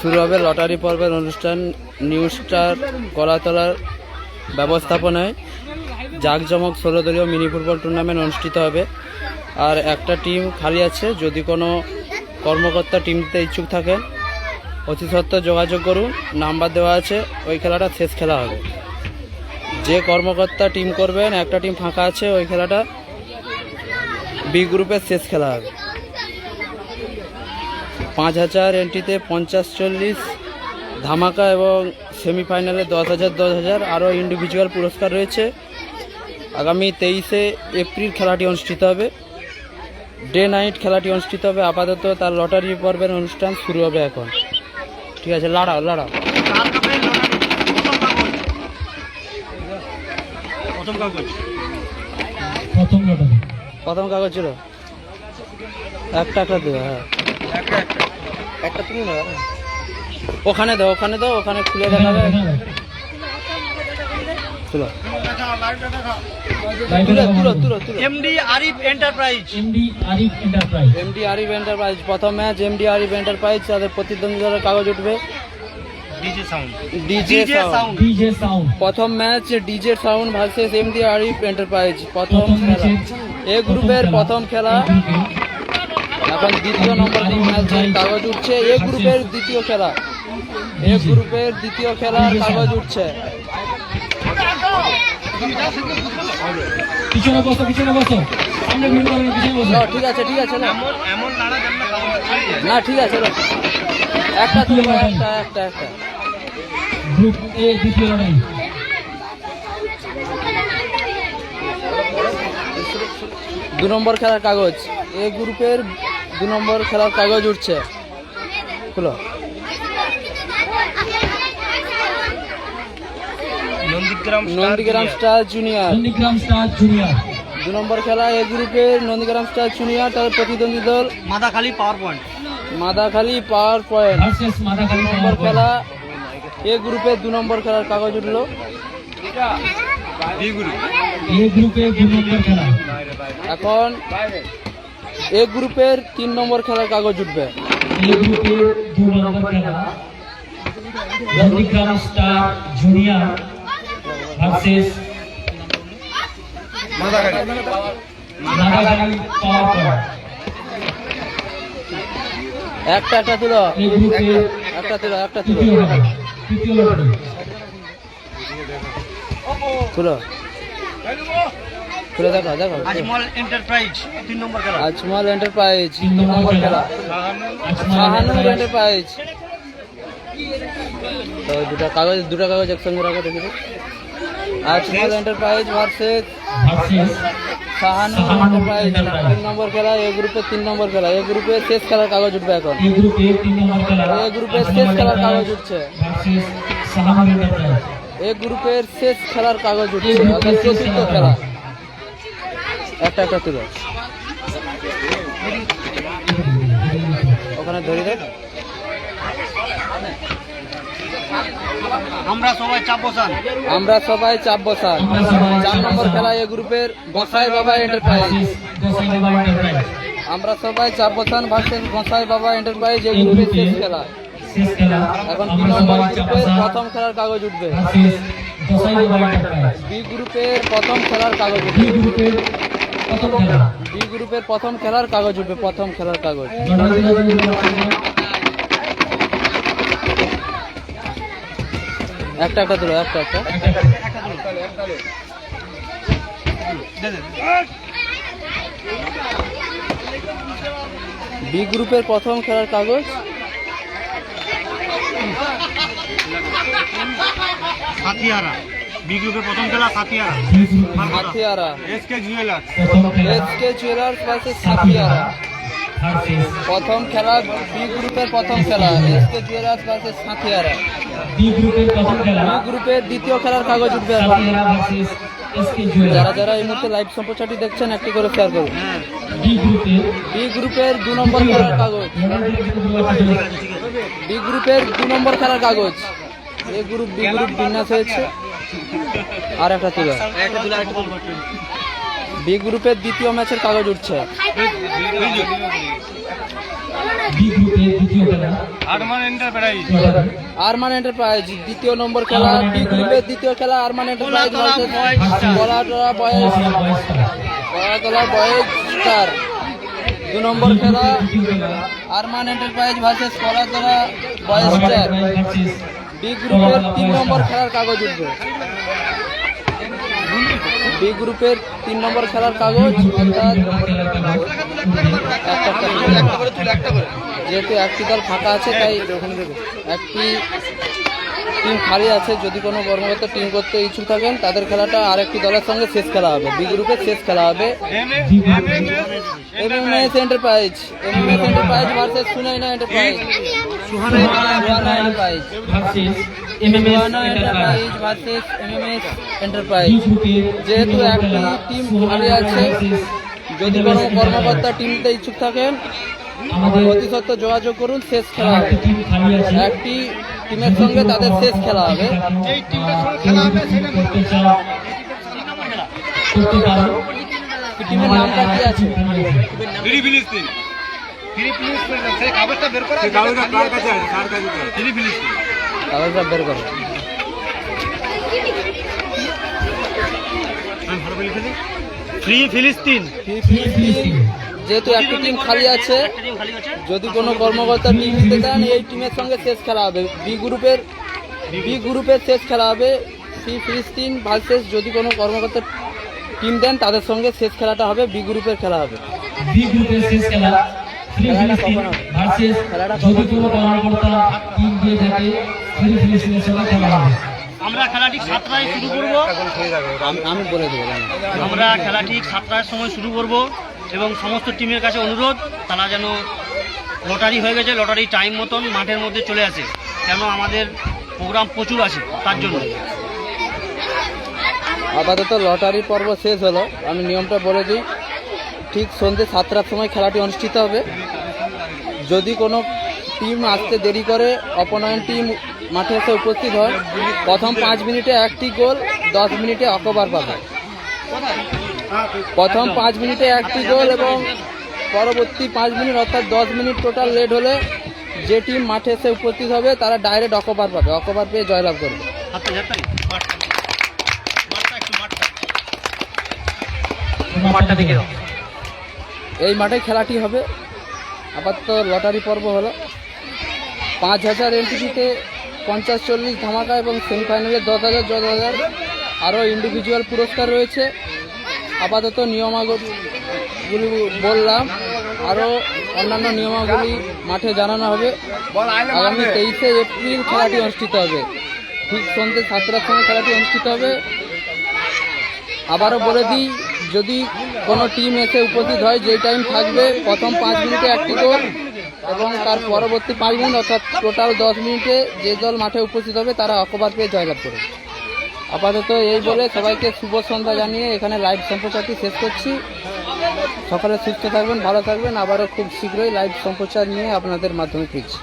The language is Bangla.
শুরু হবে লটারি পর্বের অনুষ্ঠান নিউ স্টার, কলাতলার ব্যবস্থাপনায়। জাঁকজমক ষোলো দলীয় মিনি ফুটবল টুর্নামেন্ট অনুষ্ঠিত হবে। আর একটা টিম খালি আছে, যদি কোনো কর্মকর্তা টিম টিমতে ইচ্ছুক থাকেন, অতি সত্ত্বর যোগাযোগ করুন, নাম্বার দেওয়া আছে, ওই খেলাটা শেষ খেলা হবে। যে কর্মকর্তা টিম করবেন, একটা টিম ফাঁকা আছে, ওই খেলাটা বি গ্রুপের শেষ খেলা হবে। পাঁচ হাজার এন্ট্রিতে পঞ্চাশ চল্লিশ ধামাকা এবং সেমিফাইনালে দশ হাজার দশ হাজার আরও ইন্ডিভিজুয়াল পুরস্কার রয়েছে। আগামী তেইশে এপ্রিল খেলাটি অনুষ্ঠিত হবে। ডে নাইট খেলাটি অনুষ্ঠিত হবে। আপাতত তার লটারি পর্বের অনুষ্ঠান শুরু হবে এখন। ঠিক আছে লাড়াও লাড়াও। প্রথম কাগজ ছিল। একটা একটা দেবে হ্যাঁ। একটা তুমি না ওখানে দাও ওখানে দাও ওখানে খুলে দেখাবে। তুলো। তুলো তুলো তুলো তুলো। MD Arif enterprise MD Arif enterprise MD Arif enterprise প্রথম ম্যাচ এমডি আরিফ এন্টারপ্রাইজ তাদের প্রতিদ্বন্দ্বিতার কাগজ উঠবে। DJ sound DJ DJ sound sound DJ sound প্রথম match DJ sound versus MD Arif enterprise প্রথম প্রথম খেলা। এ গ্রুপের প্রথম খেলা। এখন দ্বিতীয় নম্বর কাগজ উঠছে। এ গ্রুপের দ্বিতীয় খেলা। এ গ্রুপের দ্বিতীয় খেলার কাগজ উঠছে। পিছনে বসো বসো। ঠিক আছে ঠিক আছে না। না ঠিক আছে একটা তুলবো একটা একটা একটা। গ্রুপ এ দ্বিতীয় লটারি দু নম্বর খেলার কাগজ। এ গ্রুপের দু নম্বর খেলার কাগজ উঠছে। খুলো। Nandigram star junior Nandigram star junior দু নম্বর খেলা এ গ্রুপের নন্দীগ্রাম স্টার জুনিয়র তার প্রতিদ্বন্দ্বী দল মাদাখালি power point Madakhali power point দু নম্বর খেলা এ গ্রুপের দু নম্বর খেলার কাগজ উঠল। বিগুড়ি এ গ্রুপে দু নম্বর খেলা। এখন এ গ্রুপের তিন নম্বর খেলার কাগজ উঠবে। একটা একটা গ্রুপে একটা তুলো একটা তুলো তৃতীয় তুলে দেখো দেখো আজমল এন্টারপ্রাইজ তিন নম্বর খেলা। আজমল এন্টারপ্রাইজ তিন নম্বর খেলা। খেলা শাহানুর এন্টারপ্রাইজ এন্টারপ্রাইজ তো দুটা কাগজ দুটা কাগজ একসঙ্গে রাখো দেখি। Ajmal enterprise versus Shahanur enterprise. তিন নম্বর খেলা এ গ্রুপের তিন নম্বর খেলা। এ শেষ খেলার কাগজ উঠবে এখন। এ গ্রুপে তিন নম্বর খেলা। এ গ্রুপের শেষ খেলার কাগজ উঠছে। ভার্সেস শাহানুর এন্টারপ্রাইজ এ গ্রুপের শেষ খেলার কাগজ উঠছে। শেষ চতুর্থ খেলা। খেলা একটা একটা তুলো। ওখানে ধরে দেখ আমরা সবাই চাপ বসান। আমরা সবাই চাপ বসান। চার নম্বর খেলা এ গ্রুপের গোসাই বাবা এন্টারপ্রাইজ আমরা সবাই চাপ বসান ভার্সেস গোসাই বাবা এন্টারপ্রাইজ এ এই গ্রুপের গ্রুপে শেষ খেলা। এখন বি নম্বর গ্রুপের প্রথম খেলার কাগজ উঠবে। বি গ্রুপের প্রথম খেলার কাগজ উঠবে। প্রথম খেলা। বি গ্রুপের প্রথম খেলার কাগজ উঠবে প্রথম খেলার কাগজ। একটা একটা তুলো একটা একটা। বি গ্রুপের প্রথম খেলার কাগজ। সাথিয়ারা। বি গ্রুপের প্রথম খেলা সাথিয়ারা। বি গ্রুপের সাথিয়ারা। SK jewellers. প্রথম খেলা এসকে জুয়েলার্স ভার্সেস সাথিয়ারা। প্রথম খেলা বি গ্রুপের প্রথম খেলা S K jewellers versus Sathiyara. B গ্রুপের প্রথম খেলা বি গ্রুপের দ্বিতীয় খেলার কাগজ উঠবে। সাতিয়ারা ভার্সেস এসকে যারা জুয়েলার্স। যারা এই মুহূর্তে লাইভ সম্প্রচারটি দেখছেন একটি করে শেয়ার করুন। বি গ্রুপের বি গ্রুপের দু নম্বর খেলার কাগজ। বি গ্রুপের দু নম্বর খেলার কাগজ। এ গ্রুপ বি গ্রুপ বিন্যাস হয়েছে। আর একটা তুলা। বি গ্রুপের দ্বিতীয় ম্যাচের কাগজ উঠছে। আরমান এন্টারপ্রাইজ দ্বিতীয় নম্বর খেলা। ডি গ্রুপের দ্বিতীয় খেলা Arman enterprise Balatala boys Kalatala boys star দু নম্বর খেলা Arman enterprise versus Kalatala boys star B গ্রুপের তিন নম্বর খেলার কাগজ উঠবে বি গ্রুপের তিন নম্বর খেলার কাগজ একটা একটা। যেহেতু একটি দল ফাঁকা আছে, তাই একটি টিম খালি আছে, যদি কোনো কর্মকর্তা টিম করতে ইচ্ছুক থাকেন, তাদের খেলাটা আরেকটি দলের সঙ্গে শেষ খেলা হবে, বি গ্রুপের শেষ খেলা হবে MMS enterprise MMS enterprise versus Sunaina enterprise যেহেতু একটি টিম খালি আছে যদি কোনো কর্মকর্তা টিমতে ইচ্ছুক থাকেন আমাদের অতি সত্ত্বর যোগাযোগ করুন শেষ খেলা হবে একটি টিমের সঙ্গে তাদের শেষ খেলা হবে টিমের নামটা কি আছে? কাগজটা বের করা ফ্রি ফিলিস্তিন। ফ্রি যেহেতু একটি টিম খালি আছে যদি কোনো কর্মকর্তা টিম নিতে চান এই টিমের সঙ্গে শেষ খেলা হবে। বি গ্রুপের বি গ্রুপের শেষ খেলা হবে। সি ফিলিস্তিন ভার্সেস যদি কোনো কর্মকর্তা টিম দেন তাদের সঙ্গে শেষ খেলাটা হবে বি গ্রুপের খেলা হবে। বি গ্রুপের শেষ খেলা ফ্রি ফিলিস্তিন ভার্সেস যদি কোনো কর্মকর্তা টিম দিয়ে থাকে ফ্রি ফিলিস্তিনের সঙ্গে খেলা হবে আমরা খেলাটি সাতটায় শুরু করব। আমি বলে দেবো আমরা খেলা ঠিক সাতটার সময় শুরু করব এবং সমস্ত টিমের কাছে অনুরোধ তারা যেন লটারি হয়ে গেছে লটারি টাইম মতন মাঠের মধ্যে চলে আসে। কেন আমাদের প্রোগ্রাম প্রচুর আছে তার জন্য। আপাতত লটারি পর্ব শেষ হলো। আমি নিয়মটা বলে দিই ঠিক সন্ধ্যে সাতটার সময় খেলাটি অনুষ্ঠিত হবে। যদি কোনো টিম আসতে দেরি করে, অপনয়ন টিম মাঠে এসে উপস্থিত হয়। প্রথম পাঁচ মিনিটে একটি গোল, দশ মিনিটে অকবার পাবে প্রথম পাঁচ মিনিটে একটি গোল এবং পরবর্তী পাঁচ মিনিট অর্থাৎ দশ মিনিট টোটাল লেট হলে যে টিম মাঠে এসে উপস্থিত হবে, তারা ডাইরেক্ট অকবার পাবে। অকবার পেয়ে জয়লাভ করবে। মাঠটা দেখে দাও এই মাঠে খেলাটি হবে। আপাতত লটারি পর্ব হলো। পাঁচ হাজার এনটিপিতে পঞ্চাশ, চল্লিশ ধামাকা এবং সেমিফাইনালে দশ হাজার দশ হাজার আরও ইন্ডিভিজুয়াল পুরস্কার রয়েছে। আপাতত নিয়মাবলী বললাম, আরও অন্যান্য নিয়মাবলী মাঠে জানানো হবে। আগামী তেইশে এপ্রিল খেলাটি অনুষ্ঠিত হবে। ঠিক সন্ধ্যে সাতটার সময় খেলাটি অনুষ্ঠিত হবে। আবারও বলে দিই, যদি কোনো টিম এসে উপস্থিত হয়, যেই টাইম থাকবে, প্রথম পাঁচ মিনিটে একটি গোল এবং তার পরবর্তী পাঁচ মিনিট, অর্থাৎ টোটাল দশ মিনিটে যে দল মাঠে উপস্থিত হবে, তারা অকবার পেয়ে জয়লাভ করবে। আপাতত এই বলে সবাইকে শুভ সন্ধ্যা জানিয়ে এখানে লাইভ সম্প্রচারটি শেষ করছি। সকালে সুস্থ থাকবেন, ভালো থাকবেন। আবারও খুব শীঘ্রই লাইভ সম্প্রচার নিয়ে আপনাদের মাধ্যমে ফিরছি।